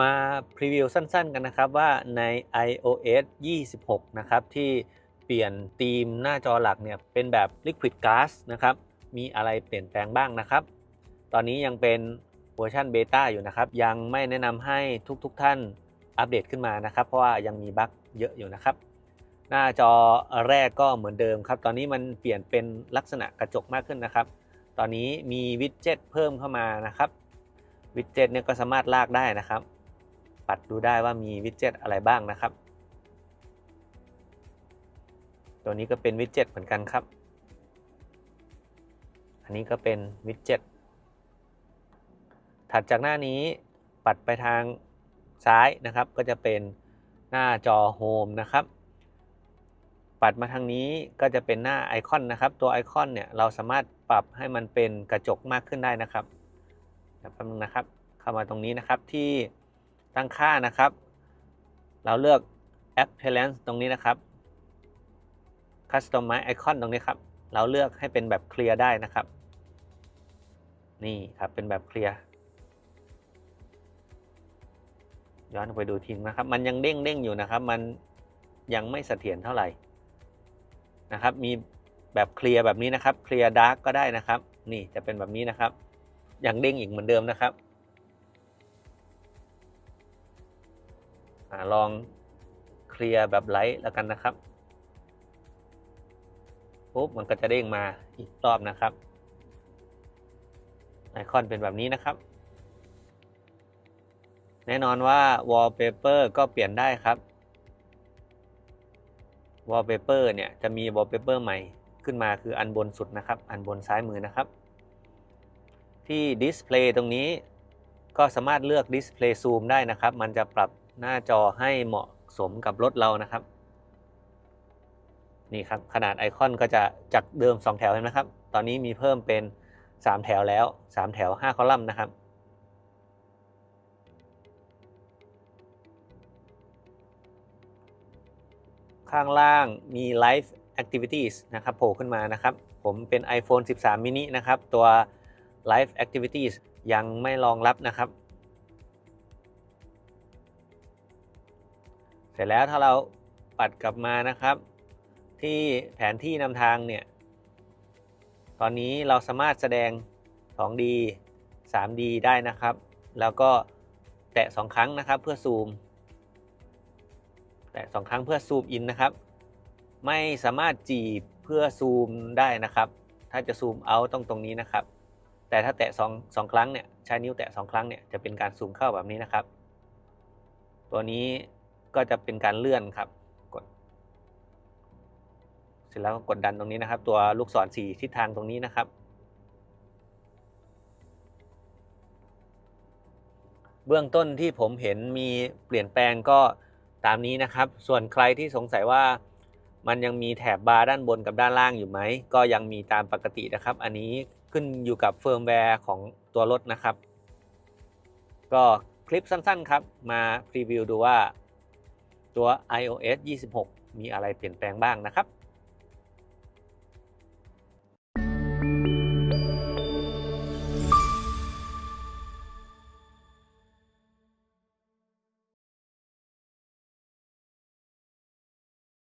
มาพรีวิวสั้นๆกันนะครับว่าใน iOS 26 นะครับที่เปลี่ยนธีมหน้าจอหลักเนี่ยเป็นแบบ Liquid Glass นะครับมีอะไรเปลี่ยนแปลงบ้างนะครับ ตอนนี้ยังเป็นเวอร์ชันเบต้าอยู่นะครับ ยังไม่แนะนำให้ทุกๆทท่านอัปเดตขึ้นมานะครับ เพราะว่ายังมีบั๊กเยอะอยู่นะครับ หน้าจอแรกก็เหมือนเดิมครับ ตอนนี้มันเปลี่ยนเป็นลักษณะกระจกมากขึ้นนะครับ ตอนนี้มีวิดเจ็ตเพิ่มเข้ามานะครับวิดเจ็ตเนี่ยก็สามารถลากได้นะครับ ปัดดูได้ว่ามีวิดเจ็ตอะไรบ้างนะครับ ตัวนี้ก็เป็นวิดเจ็ตเหมือนกันครับ อันนี้ก็เป็นวิดเจ็ต ถัดจากหน้านี้ปัดไปทางซ้ายนะครับ ก็จะเป็นหน้าจอโฮมนะครับปัดมาทางนี้ก็จะเป็นหน้าไอคอนนะครับ ตัวไอคอนเนี่ยเราสามารถปรับให้มันเป็นกระจกมากขึ้นได้นะครับแป๊บนึงนะครับ เข้ามาตรงนี้นะครับที่ ตั้งค่านะครับ เราเลือก appearance ตรงนี้นะครับ customize icon ตรงนี้ครับ เราเลือกให้เป็นแบบเคลียร์ได้นะครับ นี่ครับเป็นแบบเคลียร์ย้อนไปดูทีนะครับ มันยังเด้งเด้งอยู่นะครับ มันยังไม่เสถียรเท่าไหร่นะครับ มีแบบเคลียร์แบบนี้นะครับ เคลียร์ดาร์กก็ได้นะครับ นี่จะเป็นแบบนี้นะครับ ยังเด้งอีกเหมือนเดิมนะครับ อลองเคลียร์แบบไลท์แล้วกันนะครับปุ๊บมันก็จะเด้งมาอีกรอบนะครับไอคอนเป็นแบบนี้นะครับ แน่นอนว่า wallpaper ก็เปลี่ยนได้ครับ wallpaper เนี่ยจะมี wallpaper ใหม่ขึ้นมาคืออันบนสุดนะครับ อันบนซ้ายมือนะครับ ที่ display ตรงนี้ก็สามารถเลือก display zoom ได้นะครับ มันจะปรับ หน้าจอให้เหมาะสมกับรถเรานะครับ นี่ครับขนาดไอคอนก็จะจากเดิม 2 แถวเห็นไหมครับ ตอนนี้มีเพิ่มเป็น 3 แถวแล้ว 3 แถว 5 คอลัมน์นะครับ ข้างล่างมี Live Activities นะครับโผล่ขึ้นมานะครับ ผมเป็น iPhone 13 mini นะครับ ตัว Live Activities ยังไม่รองรับนะครับ เสร็จแล้วถ้าเราปัดกลับมานะครับ ที่แผนที่นำทางเนี่ย ตอนนี้เราสามารถแสดง 2D 3D ได้นะครับ แล้วก็แตะ 2 ครั้งนะครับเพื่อซูม แตะ 2 ครั้งเพื่อซูมอินนะครับ ไม่สามารถจีบเพื่อซูมได้นะครับ ถ้าจะซูมเอาต้องตรงนี้นะครับ แต่ถ้าแตะ2 2ครั้งเนี่ยใช้นิ้วแตะ 2 ครั้งเนี่ยจะเป็นการซูมเข้าแบบนี้นะครับ ตัวนี้ ก็จะเป็นการเลื่อนครับกด เสร็จแล้วก็กดดันตรงนี้นะครับ ตัวลูกศรสีทิศทางตรงนี้นะครับ เบื้องต้นที่ผมเห็นมีเปลี่ยนแปลงก็ตามนี้นะครับ ส่วนใครที่สงสัยว่ามันยังมีแถบบาร์ด้านบนกับด้านล่างอยู่ไหม ก็ยังมีตามปกตินะครับ อันนี้ขึ้นอยู่กับเฟิร์มแวร์ของตัวรถนะครับ ก็คลิปสั้นๆครับ มาพรีวิวดูว่า ตัว iOS 26 มีอะไรเปลี่ยนแปลงบ้างนะครับ